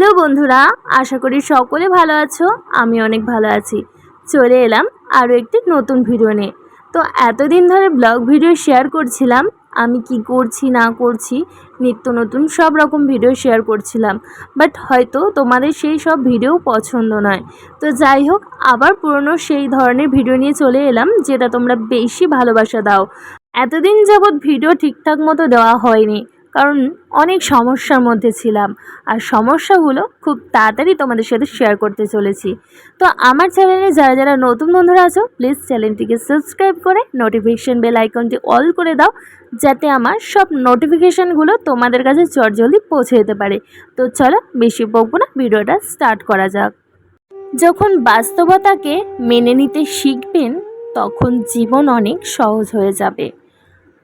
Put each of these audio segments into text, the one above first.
Hello বন্ধুরা, আশা করি সকলে ভালো আছো, আমি অনেক ভালো আছি। চলে এলাম আরও একটি নতুন ভিডিও নিয়ে। তো এতদিন ধরে ব্লগ ভিডিও শেয়ার করছিলাম, আমি কি করছি, না করছি, নিত্য নতুন সব রকম ভিডিও শেয়ার করছিলাম। বাট হয়তো তোমাদের সেই সব ভিডিও পছন্দ নয়। তো যাই হোক, আবার পুরনো সেই ধরনের ভিডিও নিয়ে চলে এলাম, যেটা তোমরা বেশি ভালোবাসা দাও। এতদিন যাবৎ ভিডিও ঠিকঠাক মতো দেওয়া হয়নি। কারণ অনেক সমস্যার মধ্যে ছিলাম। আর সমস্যাগুলো খুব তাড়াতাড়ি তোমাদের সাথে শেয়ার করতে চলেছি। তো আমার চ্যানেলে যারা যারা নতুন বন্ধুরা আছো প্লিজ চ্যানেলটিকে সাবস্ক্রাইব করে নোটিফিকেশান বেল আইকনটি অল করে দাও, যাতে আমার সব নোটিফিকেশানগুলো তোমাদের কাছে চটজলদি পৌঁছে যেতে পারে। তো চলো বেশি বকবো না, ভিডিওটা স্টার্ট করা যাক। যখন বাস্তবতাকে মেনে নিতে শিখবেন, তখন জীবন অনেক সহজ হয়ে যাবে।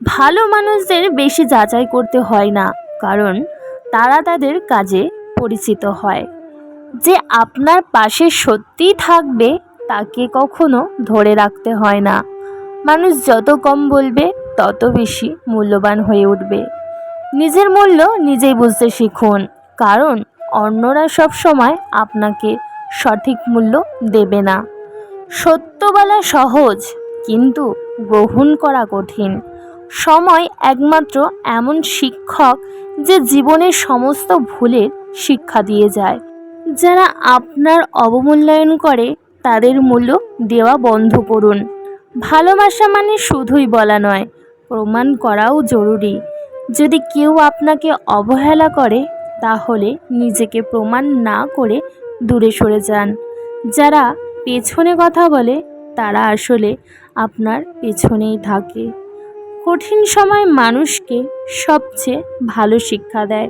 ভালো মানুষদের বেশি যাচাই করতে হয় না, কারণ তারা তাদের কাজে পরিচিত হয়। যে আপনার পাশে সত্যিই থাকবে, তাকে কখনো ধরে রাখতে হয় না। মানুষ যত কম বলবে, তত বেশি মূল্যবান হয়ে উঠবে। নিজের মূল্য নিজেই বুঝতে শিখুন, কারণ অন্যরা সব সময় আপনাকে সঠিক মূল্য দেবে না। সত্য বলা সহজ, কিন্তু গ্রহণ করা কঠিন। সময় একমাত্র এমন শিক্ষক যে জীবনের সমস্ত ভুলের শিক্ষা দিয়ে যায়। যারা আপনার অবমূল্যায়ন করে, তাদের মূল্য দেওয়া বন্ধ করুন। ভালোবাসা মানে শুধুই বলা নয়, প্রমাণ করাও জরুরি। যদি কেউ আপনাকে অবহেলা করে, তাহলে নিজেকে প্রমাণ না করে দূরে সরে যান। যারা পেছনে কথা বলে, তারা আসলে আপনার পেছনেই থাকে। কঠিন সময় মানুষকে সবচেয়ে ভালো শিক্ষা দেয়।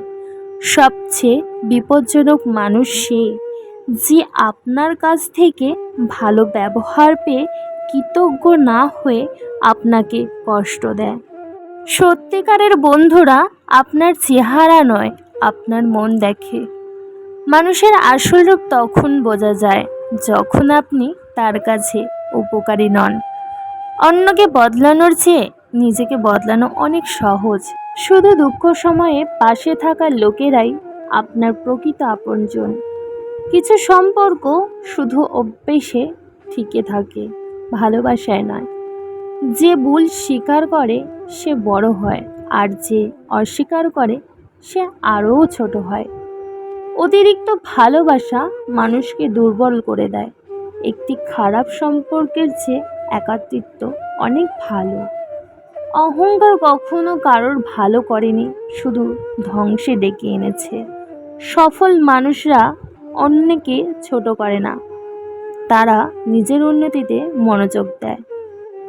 সবচেয়ে বিপজ্জনক মানুষ সে, যে আপনার কাছ থেকে ভালো ব্যবহার পেয়ে কৃতজ্ঞ না হয়ে আপনাকে কষ্ট দেয়। সত্যিকারের বন্ধুরা আপনার চেহারা নয়, আপনার মন দেখে। মানুষের আসল রূপ তখন বোঝা যায় যখন আপনি তার কাছে উপকারী নন। অন্যকে বদলানোর চেয়ে নিজেকে বদলানো অনেক সহজ। শুধু দুঃখ সময়ে পাশে থাকা লোকেরাই আপনার প্রকৃত আপনজন। কিছু সম্পর্ক শুধু অভ্যেসে টিকে থাকে, ভালোবাসায় নয়। যে ভুল স্বীকার করে, সে বড় হয়, আর যে অস্বীকার করে, সে আরও ছোট হয়। অতিরিক্ত ভালোবাসা মানুষকে দুর্বল করে দেয়। একটি খারাপ সম্পর্কের চেয়ে একাত্মিত্ব অনেক ভালো। অহংকার কখনো কারোর ভালো করেনি, শুধু ধ্বংসে ডেকে এনেছে। সফল মানুষরা অন্যকে ছোট করে না, তারা নিজের উন্নতিতে মনোযোগ দেয়।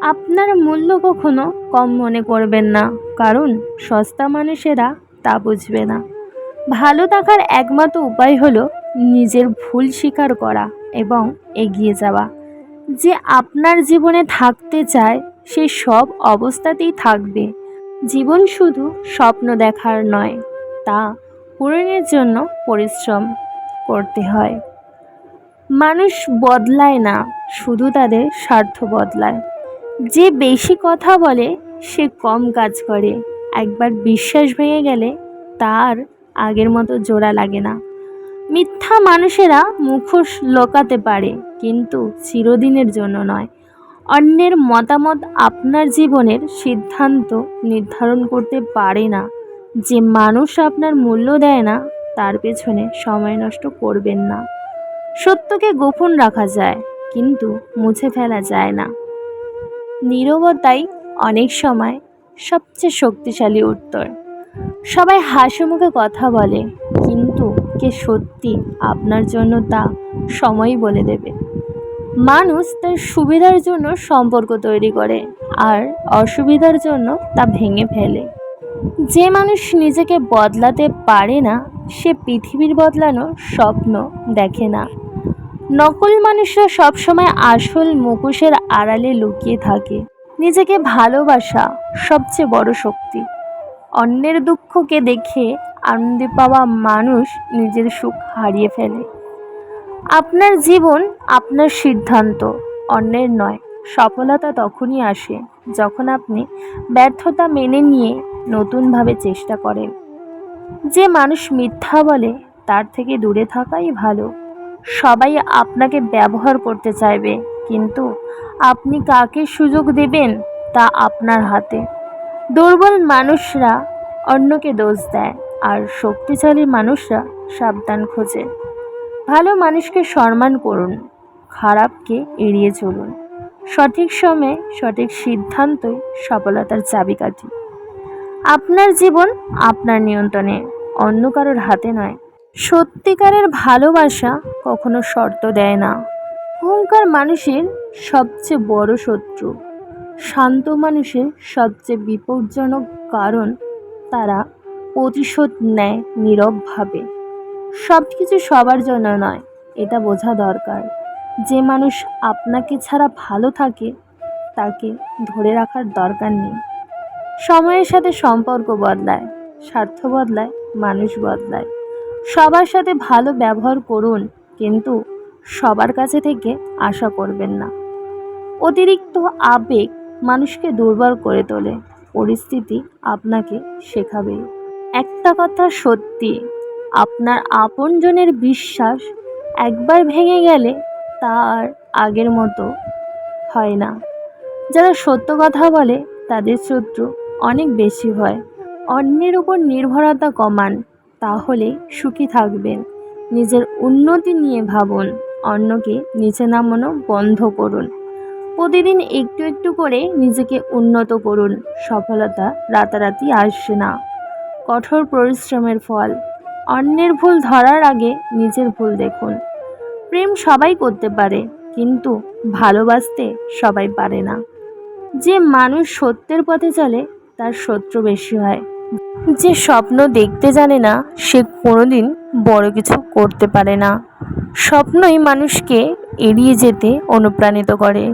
আপনার মূল্য কখনো কম মনে করবেন না, কারণ সস্তা মানুষেরা তা বুঝবে না। ভালো থাকার একমাত্র উপায় হলো নিজের ভুল স্বীকার করা এবং এগিয়ে যাওয়া। যে আপনার জীবনে থাকতে চায় সে সব অবস্থাতেই থাকবে। জীবন শুধু স্বপ্ন দেখার নয়, তা পূরণের জন্য পরিশ্রম করতে হয়। মানুষ বদলায় না, শুধু তাদের স্বার্থ বদলায়। যে বেশি কথা বলে, সে কম কাজ করে। একবার বিশ্বাস ভেঙে গেলে, তার আগের মতো জোড়া লাগে না। মিথ্যা মানুষেরা মুখোশ লোকাতে পারে, কিন্তু চিরদিনের জন্য নয়। অন্যের মতামত আপনার জীবনের সিদ্ধান্ত নির্ধারণ করতে পারে না। যে মানুষ আপনার মূল্য দেয় না, তার পেছনে সময় নষ্ট করবেন না। সত্যকে গোপন রাখা যায়, কিন্তু মুছে ফেলা যায় না। নীরবতাই অনেক সময় সবচেয়ে শক্তিশালী উত্তর। সবাই হাসি মুখে কথা বলে, কিন্তু কে সত্যি আপনার জন্য তা সময় বলে দেবে। মানুষ তার সুবিধার জন্য সম্পর্ক তৈরি করে আর অসুবিধার জন্য তা ভেঙে ফেলে। যে মানুষ নিজেকে বদলাতে পারে না, সে পৃথিবীর বদলানোর স্বপ্ন দেখে না। নকল মানুষরা সবসময় আসল মুখোশের আড়ালে লুকিয়ে থাকে। নিজেকে ভালোবাসা সবচেয়ে বড় শক্তি। অন্যের দুঃখকে দেখে আনন্দে পাওয়া মানুষ নিজের সুখ হারিয়ে ফেলে। আপনার জীবন আপনার সিদ্ধান্ত, অন্যের নয়। সফলতা তখনই আসে যখন আপনি ব্যর্থতা মেনে নিয়ে নতুনভাবে চেষ্টা করেন। যে মানুষ মিথ্যা বলে তার থেকে দূরে থাকাই ভালো। সবাই আপনাকে ব্যবহার করতে চাইবে, কিন্তু আপনি কাকে সুযোগ দেবেন তা আপনার হাতে। দুর্বল মানুষরা অন্যকে দোষ দেয় আর শক্তিশালী মানুষরা সাবধান খোঁজে। ভালো মানুষকে সম্মান করুন, খারাপকে এড়িয়ে চলুন। সঠিক সময়ে সঠিক সিদ্ধান্তই সফলতার চাবিকাঠি। আপনার জীবন আপনার নিয়ন্ত্রণে, অন্য কারোর হাতে নয়। সত্যিকারের ভালোবাসা কখনো শর্ত দেয় না। অহংকার মানুষের সবচেয়ে বড় শত্রু। শান্ত মানুষের সবচেয়ে বিপজ্জনক কারণ তারা প্রতিশোধ নেয় নীরবভাবে। সব কিছু সবার জন্য নয়, এটা বোঝা দরকার। যে মানুষ আপনাকে ছাড়া ভালো থাকে, তাকে ধরে রাখার দরকার নেই। সময়ের সাথে সম্পর্ক বদলায়, স্বার্থ বদলায়, মানুষ বদলায়। সবার সাথে ভালো ব্যবহার করুন, কিন্তু সবার কাছে থেকে আশা করবেন না। অতিরিক্ত আবেগ মানুষকে দুর্বল করে তোলে, পরিস্থিতি আপনাকে শেখাবে। একটা কথা সত্যি আপনার আপনজনের বিশ্বাস একবার ভেঙে গেলে তার আগের মতো হয় না। যারা সত্য কথা বলে, তাদের শত্রু অনেক বেশি হয়। অন্যের উপর নির্ভরতা কমান, তাহলে সুখী থাকবেন। নিজের উন্নতি নিয়ে ভাবুন, অন্যকে নিচে নামানো বন্ধ করুন। প্রতিদিন একটু একটু করে নিজেকে উন্নত করুন, সফলতা রাতারাতি আসে না। কঠোর পরিশ্রমের ফল অন্যের ভুল ধরার আগে নিজের ভুল দেখুন। প্রেম সবাই করতে পারে, কিন্তু ভালোবাসতে সবাই পারে না। যে মানুষ সত্যের পথে চলে, তার শত্রু বেশি হয়। যে স্বপ্ন দেখতে জানে না, সে কোনোদিন বড় কিছু করতে পারে না। স্বপ্নই মানুষকে এড়িয়ে যেতে অনুপ্রাণিত করে।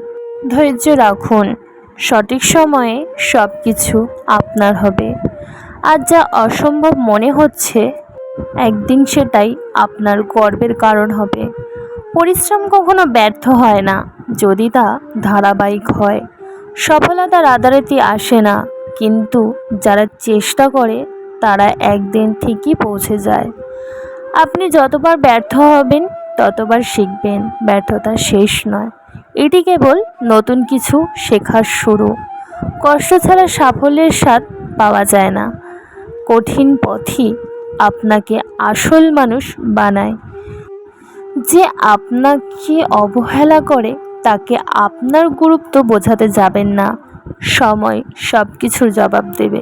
ধৈর্য রাখুন, সঠিক সময়ে সব কিছু আপনার হবে। আর যা অসম্ভব মনে হচ্ছে একদিন সেটাই আপনার গর্বের কারণ হবে। পরিশ্রম কখনো ব্যর্থ হয় না, যদি তা ধারাবাহিক হয়। সফলতা রাতারাতি আসে না, কিন্তু যারা চেষ্টা করে, তারা একদিন ঠিকই পৌঁছে যায়। আপনি যতবার ব্যর্থ হবেন, ততবার শিখবেন, ব্যর্থতা শেষ নয়। এটি কেবল নতুন কিছু শেখার শুরু। কষ্ট ছাড়া সাফল্যের স্বাদ পাওয়া যায় না। কঠিন পথই আপনাকে আসল মানুষ বানায়। যে আপনাকে অবহেলা করে, তাকে আপনার গুরুত্ব বোঝাতে যাবেন না। সময় সব কিছুর জবাব দেবে।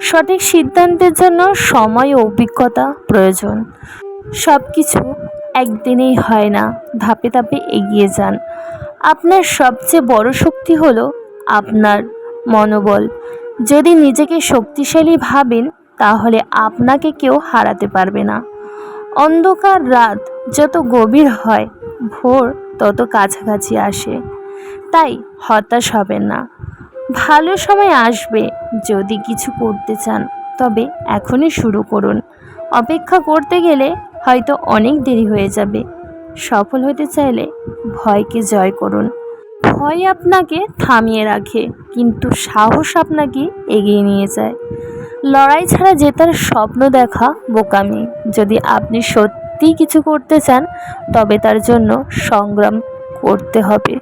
সঠিক সিদ্ধান্তের জন্য সময় ও অভিজ্ঞতা প্রয়োজন। সব কিছু একদিনেই হয় না, ধাপে ধাপে এগিয়ে যান। আপনার সবচেয়ে বড় শক্তি হলো আপনার মনোবল। যদি নিজেকে শক্তিশালী ভাবেন তাহলে আপনাকে কেউ হারাতে পারবে না। অন্ধকার রাত যত গভীর হয়, ভোর তত কাছাকাছি আসে। তাই হতাশ হবেন না। ভালো সময় আসবে যদি কিছু করতে চান, তবে এখনই শুরু করুন। অপেক্ষা করতে গেলে হয়তো অনেক দেরি হয়ে যাবে। সফল হতে চাইলে ভয়কে জয় করুন। ভয় আপনাকে থামিয়ে রাখে, কিন্তু সাহস আপনাকে এগিয়ে নিয়ে যায়। লড়াই ছাড়া জেতার স্বপ্ন দেখা বোকামি। যদি আপনি সত্যিই কিছু করতে চান, তবে তার জন্য সংগ্রাম করতে হবে।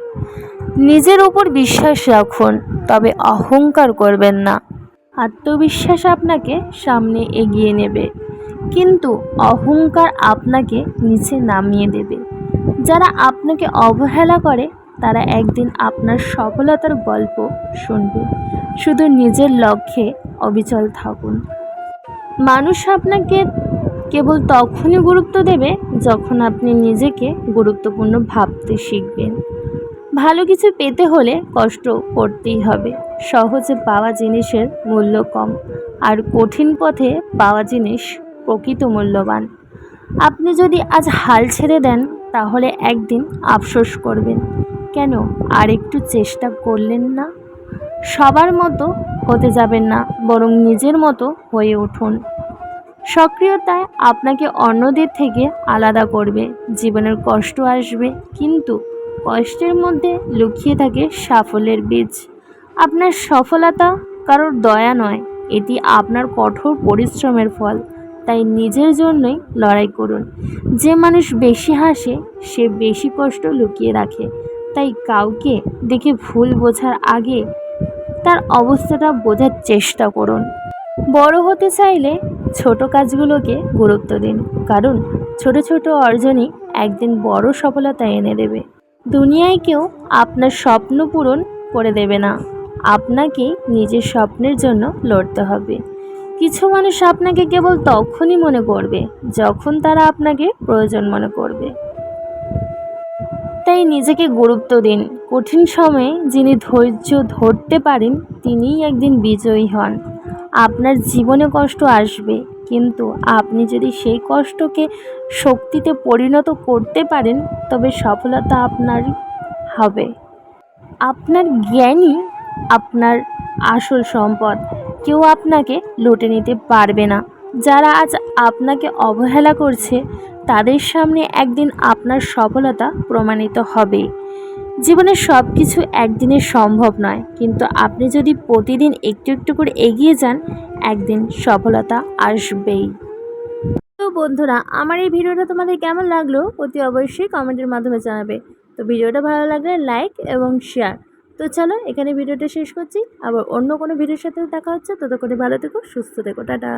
নিজের উপর বিশ্বাস রাখুন, তবে অহংকার করবেন না। আত্মবিশ্বাস আপনাকে সামনে এগিয়ে নেবে, কিন্তু অহংকার আপনাকে নিচে নামিয়ে দেবে। যারা আপনাকে অবহেলা করে, তারা একদিন আপনার সফলতার গল্প শুনবে। শুধু নিজের লক্ষ্যে অবিচল থাকুন। মানুষ আপনাকে কেবল তখনই গুরুত্ব দেবে যখন আপনি নিজেকে গুরুত্বপূর্ণ ভাবতে শিখবেন। ভালো কিছু পেতে হলে কষ্ট করতেই হবে। সহজে পাওয়া জিনিসের মূল্য কম আর কঠিন পথে পাওয়া জিনিস প্রকৃত মূল্যবান। আপনি যদি আজ হাল ছেড়ে দেন, তাহলে একদিন আফসোস করবেন। কেন আর একটু চেষ্টা করলেন না? সবার মতো হতে যাবেন না, বরং নিজের মতো হয়ে উঠুন। সক্রিয়তায় আপনাকে অন্যদের থেকে আলাদা করবে, জীবনের কষ্ট আসবে, কিন্তু কষ্টের মধ্যে লুকিয়ে থাকে সাফল্যের বীজ। আপনার সফলতা কারোর দয়া নয়, এটি আপনার কঠোর পরিশ্রমের ফল। তাই নিজের জন্যই লড়াই করুন। যে মানুষ বেশি হাসে, সে বেশি কষ্ট লুকিয়ে রাখে। তাই কাউকে দেখে ভুল বোঝার আগে তার অবস্থাটা বোঝার চেষ্টা করুন। বড় হতে চাইলে ছোট কাজগুলোকে গুরুত্ব দিন, কারণ ছোট ছোট অর্জনই একদিন বড় সফলতা এনে দেবে। দুনিয়ায় কেউ আপনার স্বপ্ন পূরণ করে দেবে না। আপনাকে নিজের স্বপ্নের জন্য লড়তে হবে। কিছু মানুষ আপনাকে কেবল তখনই মনে করবে, যখন তারা আপনাকে প্রয়োজন মনে করবে। তাই নিজেকে গুরুত্ব দিন। কঠিন সময়ে যিনি ধৈর্য ধরতে পারেন, তিনিই একদিন বিজয়ী হন। আপনার জীবনে কষ্ট আসবে, কিন্তু আপনি যদি সেই কষ্টকে শক্তিতে পরিণত করতে পারেন, তবে সফলতা আপনার হবে। আপনার জ্ঞানই আপনার আসল সম্পদ। কেউ আপনাকে লুটে নিতে পারবে না। যারা আজ আপনাকে অবহেলা করছে, তাদের সামনে একদিন আপনার সফলতা প্রমাণিত হবে। জীবনে সব কিছু একদিনে সম্ভব নয়। কিন্তু আপনি যদি প্রতিদিন একটু একটু করে এগিয়ে যান, একদিন সফলতা আসবেই। তো বন্ধুরা, আমার এই ভিডিওটা তোমাদের কেমন লাগল? অতি অবশ্যই কমেন্টের মাধ্যমে জানাবে। তো ভিডিওটা ভালো লাগলে লাইক এবং শেয়ার। তো চলো, এখানে ভিডিওটা শেষ করছি। আবার অন্য কোনো ভিডিওর সাথে দেখা হচ্ছে। ততক্ষণে ভালো থেকো, সুস্থ থেকো। টাটা।